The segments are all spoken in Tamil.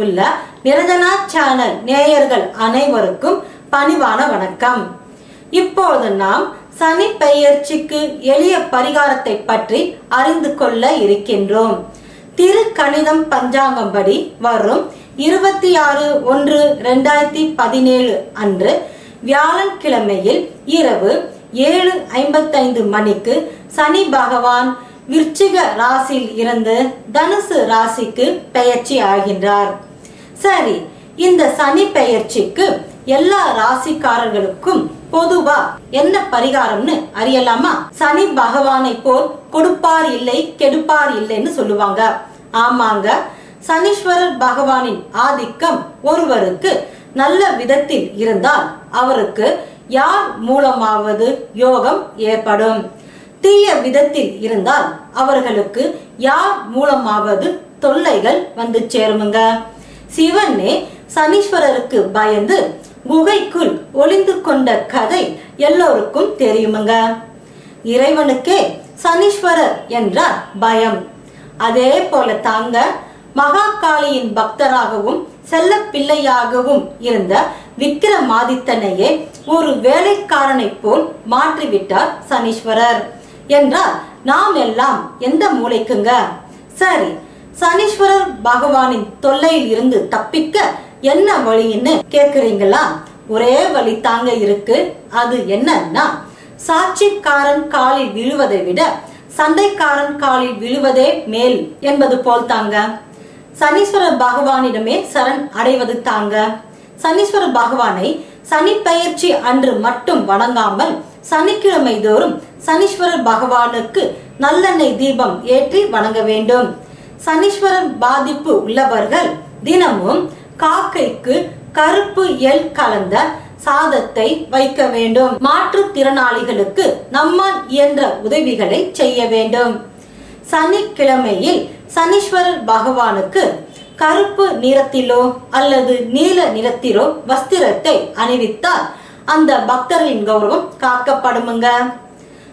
உள்ள நிரஞ்சனா சேனல் நேயர்கள் அனைவருக்கும் பணிவான வணக்கம். இப்போது நாம் சனி பெயர்ச்சிக்கு எளிய பரிகாரத்தை பற்றி அறிந்து கொள்ள இருக்கின்றோம். திரு கணிதம் பஞ்சாங்கம் படி வரும் இருபத்தி ஆறு ஒன்று ரெண்டாயிரத்தி பதினேழு அன்று வியாழக்கிழமையில் இரவு ஏழு ஐம்பத்தைந்து மணிக்கு சனி பகவான் விருச்சிக ராசியில் இருந்து தனுசு ராசிக்கு பெயர்ச்சி ஆகின்றார். சரி இந்த சனி பெயர்ச்சிக்கு எல்லா ராசிக்காரர்களுக்கும் பொதுவா என்ன பரிகாரம்னு அறியலாமா? சனி பகவானை போல் கொடுப்பார் இல்லை கெடுப்பார் இல்லைன்னு சொல்லுவாங்க. ஆமாங்க சனீஸ்வரர் பகவானின் ஆதிக்கம் ஒருவருக்கு நல்ல விதத்தில் இருந்தால் அவருக்கு யார் மூலமாவது யோகம் ஏற்படும். தீய விதத்தில் இருந்தால் அவர்களுக்கு யார் மூலமாவது தொல்லைகள் வந்து சேருமுங்க? சிவனே சனீஸ்வரருக்கு பயந்து குகைக்குள் ஒளிந்து கொண்ட கதை எல்லோருக்கும் தெரியுமுங்க. இறைவனுக்கே சனீஸ்வரர் என்றால் பயம். அதே போல தாங்க மகாகாளியின் பக்தராகவும் செல்ல பிள்ளையாகவும் இருந்த விக்கிரமாதித்தனையே ஒரு வேலைக்காரனை போல் மாற்றிவிட்டார் சனீஸ்வரர். என்றால் நாம் எல்லாம் எந்த மூளைக்குங்க? சரி சனீஸ்வரர் பகவானின் தொல்லையில் இருந்து தப்பிக்க என்ன வழின்னு கேக்குறீங்களா ஒரே வழி தாங்க இருக்கு. அது என்னன்னா சாட்சிக்காரன் காலில் விழுவதை விட சண்டைக்காரன் காலில் விழுவதே மேல் என்பது போல் தாங்க. சனீஸ்வரர் பகவானிடமே சரண் அடைவது தாங்க. சனீஸ்வரர் பகவானை சனி பயிற்சி அன்று மட்டும் வணங்காமல் சனிக்கிழமை தோறும் சனீஸ்வரர் பகவானுக்கு நல்லெண்ணெய் தீபம் ஏற்றி வணங்க வேண்டும். சனீஸ்வரர் பாதிப்பு உள்ளவர்கள் தினமும் காக்கைக்கு கருப்பு எல் கலந்த சாதத்தை வைக்க வேண்டும். மாற்றுத்திறனாளிகளுக்கு நம்மால் இயன்ற உதவிகளை செய்ய வேண்டும். சனிக்கிழமையில் சனீஸ்வரர் பகவானுக்கு கருப்பு நிறத்திலோ அல்லது நீல நிறத்திலோ வஸ்திரத்தை அணிவித்தால் அந்த பக்தர்களின் கௌரவம் காக்கப்படுமுங்க.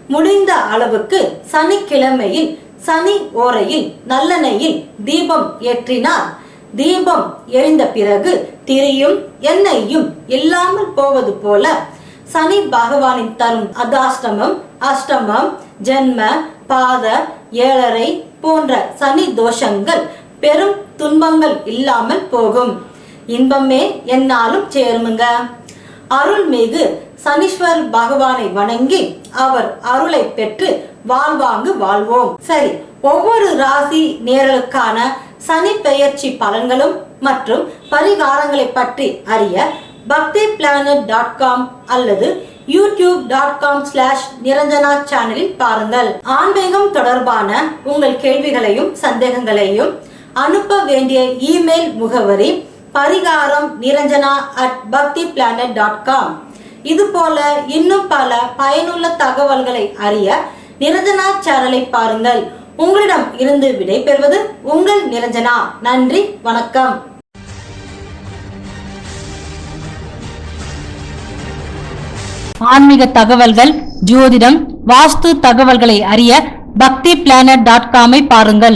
முடிந்த அளவுக்கு சனிக்கிழமையில் சனி ஓரையில் நல்லெண்ணெயில் தீபம் ஏற்றினார் தீபம் எரிந்த பிறகு திரியும் எண்ணெயும் இல்லாமல் போவது போல சனி பகவானின் தரும் அதாஷ்டமம் அஷ்டமம் ஜென்ம பாத ஏழரை போன்ற சனி தோஷங்கள் பெரும் துன்பங்கள் இல்லாமல் போகும். இன்பமே என்னாலும் சேருமுங்க. அருள்மிகு சனீஸ்வர் பகவானை வணங்கி அவர் அருளை பெற்று வாழ்வாங்கு வாழ்வோம். சரி ஒவ்வொரு ராசி நேரலுக்கான சனி பெயர்ச்சி பலன்களும் மற்றும் பரிகாரங்களை பற்றி அறிய பக்தி பிளானட் டாட் காம் அல்லது YouTube dot com slash Niranjana சேனலில் பாருங்கள். ஆன்மீகம் தொடர்பான உங்கள் கேள்விகளையும் சந்தேகங்களையும் அனுப்ப வேண்டிய இமெயில் முகவரி பரிகாரம் Niranjana at Bhakti planet dot com இது போல இன்னும் பல பயனுள்ள தகவல்களை அறிய நிரஞ்சனா சேனலை பாருங்கள். உங்களிடம் இருந்து விடைபெறுவது உங்கள் நிரஞ்சனா. நன்றி வணக்கம். ஆன்மீக தகவல்கள் ஜோதிடம் வாஸ்து தகவல்களை அறிய பக்தி பிளானட் டாட் காமை பாருங்கள்.